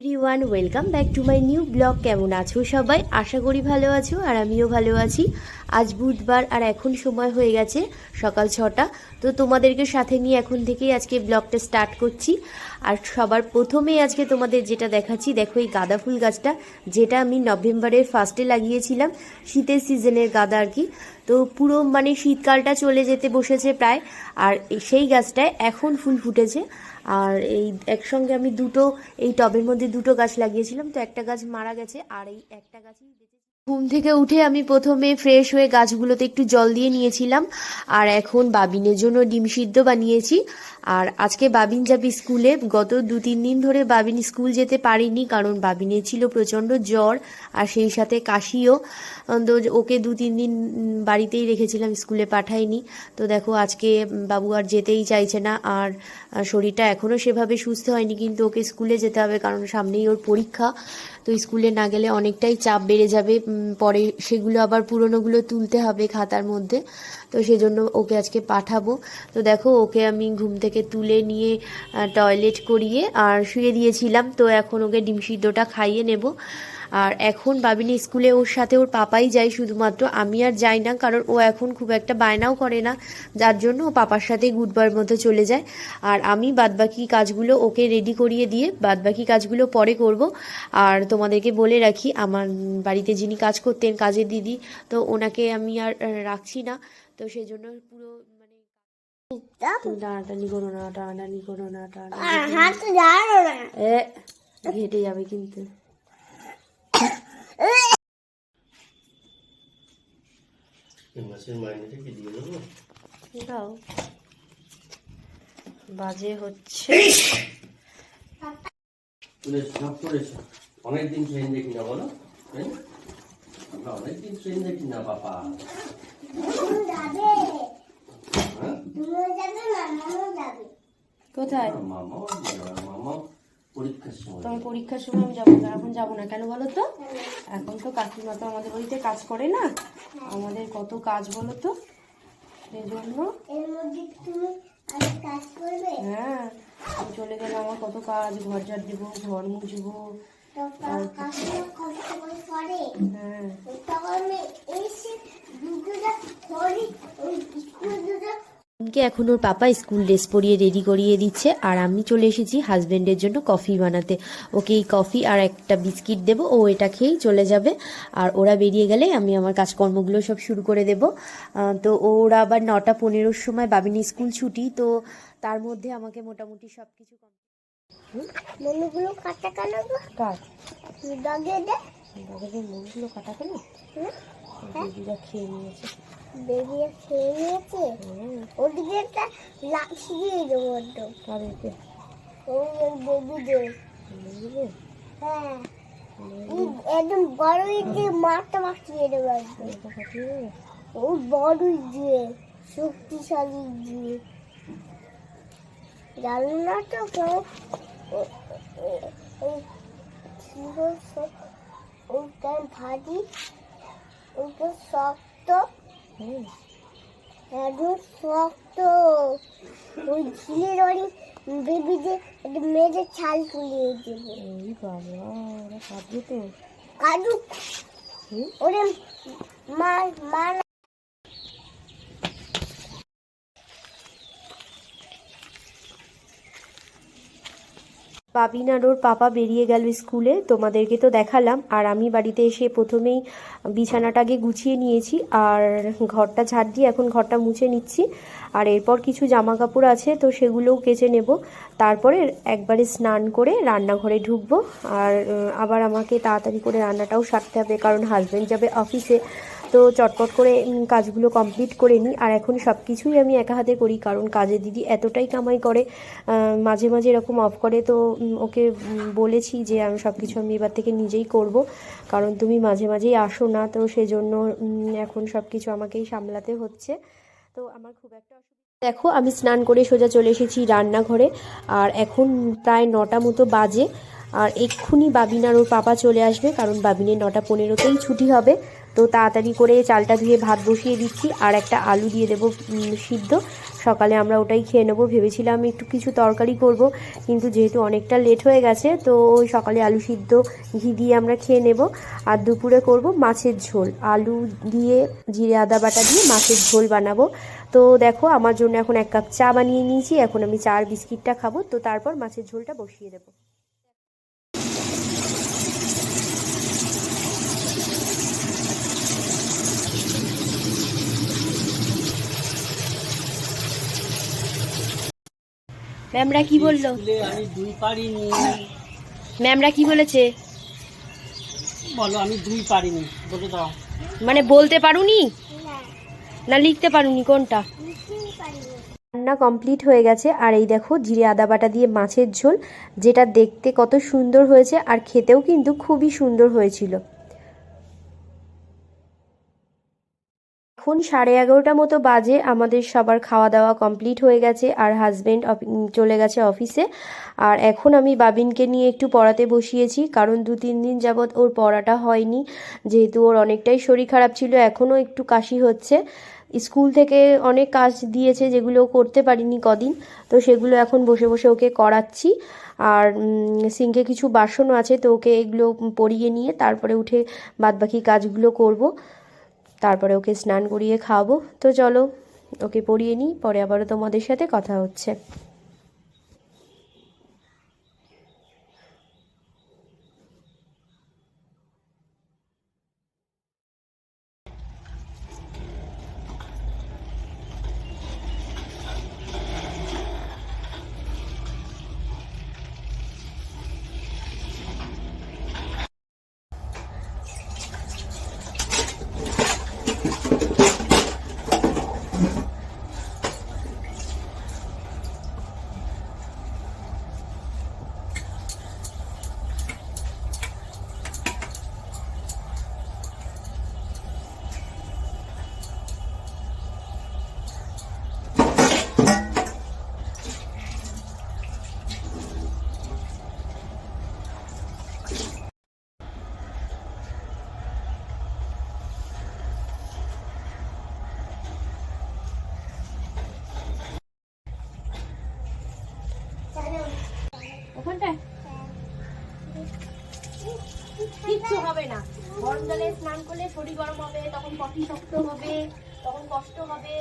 Everyone welcome back to my new blog কেমন আছো সবাই? আশা করি ভালো আছো আর আমিও ভালো আছি। আজ বুধবার আর এখন সময় হয়ে গেছে সকাল ছটা। তো তোমাদেরকে সাথে নিয়ে এখন থেকেই আজকে ব্লগটা স্টার্ট করছি। আর সবার প্রথমেই আজকে তোমাদের যেটা দেখাচ্ছি, দেখো এই গাঁদা ফুল গাছটা, যেটা আমি নভেম্বরের ফার্স্টে লাগিয়েছিলাম, শীতের সিজনের গাঁদা আর কি। তো পুরো মানে শীতকালটা চলে যেতে বসেছে প্রায়, আর সেই গাছটায় এখন ফুল ফুটেছে। আর এই একসঙ্গে আমি দুটো, এই টবের মধ্যে দুটো গাছ লাগিয়েছিলাম, তো একটা গাছ মারা গেছে, আর এই একটা গাছই ঘুম থেকে উঠে আমি প্রথমে ফ্রেশ হয়ে গাছগুলোতে একটু জল দিয়ে নিয়েছিলাম, আর এখন বাবিনের জন্য ডিম সিদ্ধ বানিয়েছি। আর আজকে বাবিন যাবে স্কুলে, গত দু তিন দিন ধরে বাবিন স্কুল যেতে পারেনি, কারণ বাবিনের ছিল প্রচণ্ড জ্বর আর সেই সাথে কাশিও। তো ওকে দু তিন দিন বাড়িতেই রেখেছিলাম, স্কুলে পাঠাইনি তো দেখো আজকে বাবু আর যেতেই চাইছে না, আর শরীরটা এখনও সেভাবে সুস্থ হয়নি, কিন্তু ওকে স্কুলে যেতে হবে, কারণ সামনেই ওর পরীক্ষা। তো স্কুলে না গেলে অনেকটাই চাপ বেড়ে যাবে। পরে সেগুলো আবার পুরনোগুলো তুলতে হবে খাতার মধ্যে। তো সেজন্য ওকে আজকে পাঠাবো। তো দেখো, ওকে আমি ঘুম থেকে তুলে নিয়ে টয়লেট করিয়ে আর শুয়ে দিয়েছিলাম। তো এখন ওকে ডিম সিদ্ধটা খাইয়ে নেব। আর এখন বাবিনী স্কুলে ওর সাথে ওর পাপাই যায় শুধুমাত্র। আমি আর যাই না কারণ ও এখন খুব একটা বায়নাও করে না যার জন্য ও পাপার সাথেই গুডবার মধ্যে চলে যায়। আর আমি বাদবাকি কাজগুলো ওকে রেডি করিয়ে দিয়ে বাদবাকি কাজগুলো পরে করব। আর তোমাদেরকে বলে রাখি আমার বাড়িতে যিনি কাজ করতেন কাজের দিদি তো ওনাকে আমি আর রাখছি না। তো সেই জন্য পুরো মানে তুমি টানাটানি করো না টানাটানি করো না টানাটানি ঘেটে যাবে কিন্তু। মাছের মাইনেটা কি দিয়ে দেবো? দাও। বাজে হচ্ছে। তুলে সব করেছ অনেকদিন ট্রেন দেখি না বলো আমরা অনেকদিন ট্রেন দেখি না বাবা। হ্যাঁ? কোথায়? মামাও মামাও পরীক্ষার সময়। তোমার পরীক্ষার সময় আমি যাব। না এখন যাব না। কেন বলো তো? এখন তো কাকিমা তো আমাদের বাড়িতে কাজ করে না। আমাদের কত কাজ বলো তো? সেই জন্য এর মধ্যে তুমি অনেক কাজ করবে? হ্যাঁ আমি চলে গেলে আমার কত কাজ? ঘর ঝাড় দেবো ঘর মুছবো। হ্যাঁ। তখন আমি এসে দুটোটা খড়ি ওই স্কুল দুটো কে এখন ওর পাপা স্কুল ড্রেস পরিয়ে রেডি করিয়ে দিচ্ছে আর আমি চলে এসেছি হাজব্যান্ডের জন্য কফি বানাতে। ওকে এই কফি আর একটা বিস্কিট দেবো ও এটা খেয়েই চলে যাবে। আর ওরা বেরিয়ে গেলে আমি আমার কাজকর্মগুলো সব শুরু করে দেব। তো ওরা আবার নটা পনেরোর সময় বাবিনী স্কুল ছুটি তো তার মধ্যে আমাকে মোটামুটি সব কিছু মনুগুলো কাটা কেন গো? কাট দাগে দে কাটা কেন? খেয়ে নিয়েছে। বেরিয়ে খেয়ে নিয়েছে? ওদিকে একটা লাঠি দিয়ে দেবো একদম তাদেরকে ওই বেবিদের। হ্যাঁ। একদম বড়ই দিয়ে মারতে মারতে দেবো একদম। ওই বড়ই দিয়ে? শক্তিশালী দিয়ে। জানো না তো কেউ? ওই ভাজি ওইটা শক্ত। শক্ত। ওই ঝিলের অনেক বেবিদের একটা মেয়েদের ছাল তুলিয়ে দেবো। এই বাবা ওরা কাঁদবে তো। কাজু ওরে মা মা পাবিন আর ওর পাপা বেরিয়ে গেল স্কুলে। তোমাদেরকে তো দেখালাম। আর আমি বাড়িতে এসে প্রথমেই বিছানাটাকে গুছিয়ে নিয়েছি আর ঘরটা ঝাড় দিয়ে এখন ঘরটা মুছে নিচ্ছি। আর এরপর কিছু জামা কাপড় আছে, তো সেগুলোও কেচে নেব। তারপরে একবারে স্নান করে রান্নাঘরে ঢুকবো। আর আবার আমাকে তাড়াতাড়ি করে রান্নাটাও সারতে হবে, কারণ হাজব্যান্ড যাবে অফিসে তো চটপট করে কাজগুলো কমপ্লিট করে নিই। আর এখন সব কিছুই আমি একা হাতে করি, কারণ কাজে দিদি এতটাই কামাই করে মাঝে মাঝে এরকম অফ করে। তো ওকে বলেছি যে আমি সব কিছু আমি এবার থেকে নিজেই করব, কারণ তুমি মাঝে মাঝেই আসো না। তো সেজন্য এখন সব কিছু আমাকেই সামলাতে হচ্ছে। তো আমার খুব একটা দেখো, আমি স্নান করে সোজা চলে এসেছি রান্নাঘরে। আর এখন প্রায় নটা মতো বাজে। আর এক্ষুনি বাবিন আর ওর পাপা চলে আসবে, কারণ বাবিনের নটা পনেরোতেই ছুটি হবে। তো তাড়াতাড়ি করে চালটা ধুয়ে ভাত বসিয়ে দিচ্ছি, আর একটা আলু দিয়ে দেবো সিদ্ধ। সকালে আমরা ওটাই খেয়ে নেব। ভেবেছিলাম একটু কিছু তরকারি করব, কিন্তু যেহেতু অনেকটা লেট হয়ে গেছে, তো ওই সকালে আলু সিদ্ধ, ঘি দিয়ে আমরা খেয়ে নেব। আর দুপুরে করব মাছের ঝোল। আলু দিয়ে জিরে, আদা বাটা দিয়ে মাছের ঝোল বানাবো। তো দেখো, আমার জন্য এখন এক কাপ চা বানিয়ে নিয়েছি, এখন আমি চা আর বিস্কিটটা খাব। তো তারপর মাছের ঝোলটা বসিয়ে দেবো। ম্যামরা কি বলল? আমি দুই পারিনি। ম্যামরা কি বলেছে? বলো আমি দুই পারিনি বলে দাও। মানে বলতে পারুনি? না না লিখতে পারুনি কোনটা? রান্না কমপ্লিট হয়ে গেছে আর এই দেখো জিরে আদা বাটা দিয়ে মাছের ঝোল যেটা দেখতে কত সুন্দর হয়েছে আর খেতেও কিন্তু খুবই সুন্দর হয়েছিল। এখন সাড়ে এগারোটা মতো বাজে, আমাদের সবার খাওয়া দাওয়া কমপ্লিট হয়ে গেছে, আর হাজবেন্ড চলে গেছে অফিসে আর এখন আমি বাবিনকে নিয়ে একটু পড়াতে বসিয়েছি, কারণ দু তিন দিন যাবৎ ওর পড়াটা হয়নি, যেহেতু ওর অনেকটাই শরীর খারাপ ছিল এখনও একটু কাশি হচ্ছে। স্কুল থেকে অনেক কাজ দিয়েছে, যেগুলো করতে পারিনি কদিন, তো সেগুলো এখন বসে বসে ওকে করাচ্ছি। আর সিঙ্কে কিছু বাসনও আছে, তো ওকে এগুলো পরিয়ে নিয়ে তারপরে উঠে বাদবাকি কাজগুলো করব। তারপরে ওকে স্নান করিয়ে খাওয়াবো। তো চলো, ওকে পরিয়ে নিই, পরে আবারও তোমাদের সাথে কথা হচ্ছে। কিচ্ছু হবে না। গরম জলে স্নান করলে শরীর গরম হবে, তখন পটি শক্ত হবে, তখন কষ্ট হবে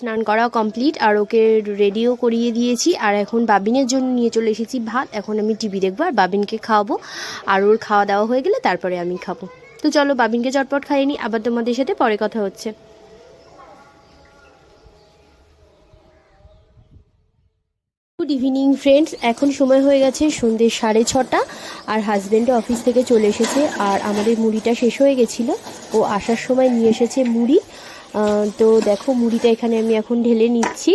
স্নান করা কমপ্লিট, আর ওকে রেডিও করিয়ে দিয়েছি, আর এখন বাবিনের জন্য নিয়ে চলে এসেছি ভাত। এখন আমি টিভি দেখব, আর বাবিনকে খাওয়াবো। আর ওর খাওয়া দাওয়া হয়ে গেলে তারপরে আমি খাব। তো চলো বাবিনকে চটপট খাইয়ে নিই, আবার তোমাদের সাথে পরে কথা হচ্ছে। গুড ইভিনিং ফ্রেন্ডস এখন সময় হয়ে গেছে সন্ধ্যে সাড়ে ছটা, আর হাজব্যান্ডও অফিস থেকে চলে এসেছে, আর আমাদের মুড়িটা শেষ হয়ে গেছিল। ও আসার সময় নিয়ে এসেছে মুড়ি। তো দেখো, মুড়িটা এখানে আমি এখন ঢেলে নিচ্ছি।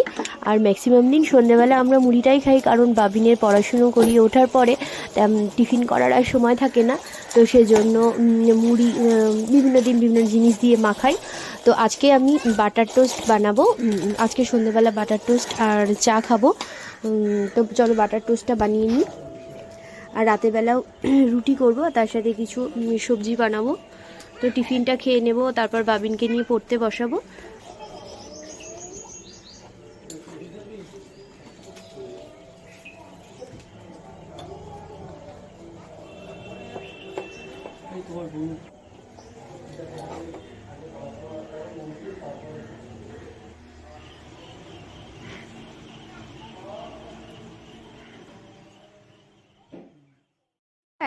আর ম্যাক্সিমাম দিন সন্ধ্যেবেলা আমরা মুড়িটাই খাই, কারণ বাবিনের পড়াশুনো করিয়ে ওঠার পরে টিফিন করার আর সময় থাকে না। তো সেজন্য মুড়ি বিভিন্ন দিন বিভিন্ন জিনিস দিয়ে মাখাই। তো আজকে আমি বাটার টোস্ট বানাবো। আজকে সন্ধ্যেবেলা বাটার টোস্ট আর চা খাব। তো চলো বাটার টোস্টটা বানিয়ে নিই। আর রাতের বেলাও রুটি করব তার সাথে কিছু সবজি বানাবো। তো টিফিনটা খেয়ে নেব, তারপর বাবিনকে নিয়ে পড়তে বসাবো। এই তোমার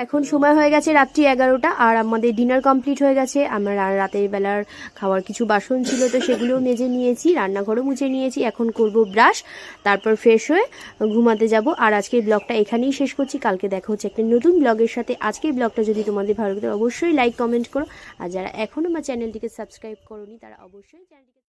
এখন সময় হয়ে গেছে রাত্রি এগারোটা, আর আমাদের ডিনার কমপ্লিট হয়ে গেছে। আমার রাতের বেলার খাওয়ার কিছু বাসন ছিল, তো সেগুলোও মেজে নিয়েছি, রান্নাঘরও মুছে নিয়েছি। এখন করব ব্রাশ তারপর ফ্রেশ হয়ে ঘুমাতে যাব। আর আজকের ব্লগটা এখানেই শেষ করছি। কালকে দেখা হচ্ছে একটা নতুন ব্লগের সাথে। আজকের ব্লগটা যদি তোমাদের ভালো লাগে অবশ্যই লাইক কমেন্ট করো। আর যারা এখনও আমার চ্যানেলটিকে সাবস্ক্রাইব করোনি, তারা অবশ্যই চ্যানেলটিকে